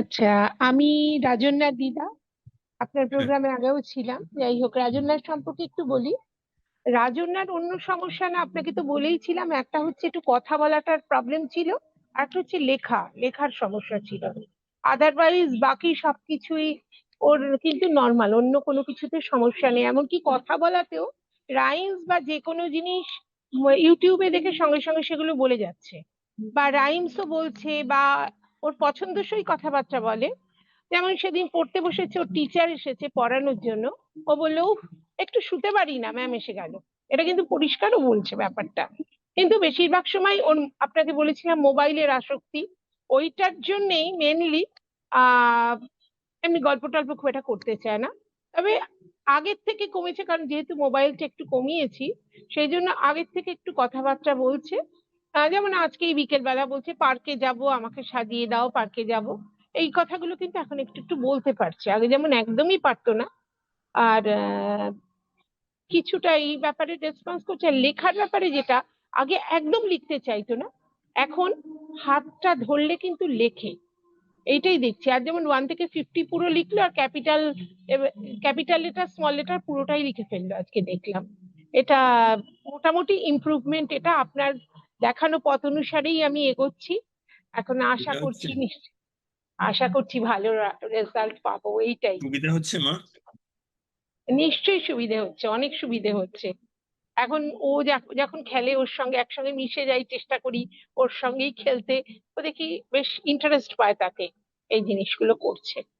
আচ্ছা আমি রাজন্যার দিদা। আপনার প্রোগ্রামে আগেও ছিলাম। যাই হোক রাজন্যার সম্পর্কে একটু বলি। রাজন্যার অন্য সমস্যা না আপনাকে তো বলেই ছিলাম একটা হচ্ছে একটু কথা বলাটার প্রবলেম ছিল আর একটা হচ্ছে লেখা লেখার সমস্যা ছিল। আদারওয়াইজ বাকি সবকিছুই ওর কিন্তু নর্মাল অন্য কোনো কিছুতে সমস্যা নেই। এমনকি কথা বলাতেও রাইমস বা যে কোনো জিনিস ইউটিউবে দেখে সঙ্গে সঙ্গে সেগুলো বলে যাচ্ছে। বা রাইমসও বলছে বা ওর পছন্দসই কথাবার্তা বলে। যেমন সেদিন পড়তে বসেছে ওর টিচার এসেছে পড়ানোর জন্য। ও বলল "উফ, একটু শুতে পারি না ম্যাম এসে গেল। এটা কিন্তু পরিষ্কারও বলছে ব্যাপারটা। কিন্তু বেশিরভাগ সময় ওর আপনাকে বলেছিলাম মোবাইলের আসক্তি। ওইটার জন্যেই মেনলি আহ এমনি গল্প টল্প খুব একটা করতে চায় না। তবে আগের থেকে কমেছে কারণ যেহেতু মোবাইলটা একটু কমিয়েছি সেই জন্য আগের থেকে একটু কথাবার্তা বলছে। যেমন আজকে বিকেল বেলা বলছে, পার্কে যাব, আমাকে সাজিয়ে দাও, পার্কে যাব। এই কথাগুলো কিন্তু এখন একটু একটু বলতে পারছে। আগে যেমন একদমই পারতো না। আর কিছুটা এই ব্যাপারে রেসপন্স করছে। লেখার ব্যাপারে যেটা, আগে একদম লিখতে চাইতো না, এখন হাতটা ধরলে কিন্তু লেখে। এইটাই দেখছি। আর যেমন ওয়ান থেকে ফিফটি পুরো লিখলো, আর capital capital letter small letter পুরোটাই লিখে ফেলল আজকে দেখলাম। এটা মোটামুটি ইমপ্রুভমেন্ট এটা আপনার দেখানো পথ অনুসারেই আমি এগোচ্ছি। এখন আশা করছি নিশ্চয় আশা করছি ভালো রেজাল্ট পাবো এইটাই। সুবিধা হচ্ছে মা? নিশ্চয়ই সুবিধে হচ্ছে অনেক সুবিধে হচ্ছে। এখন ও যখ- যখন খেলে ওর সঙ্গে একসঙ্গে মিশে যাই চেষ্টা করি ওর সঙ্গেই খেলতে। ও দেখি বেশ ইন্টারেস্ট পায় তাতে এই জিনিসগুলো করছে।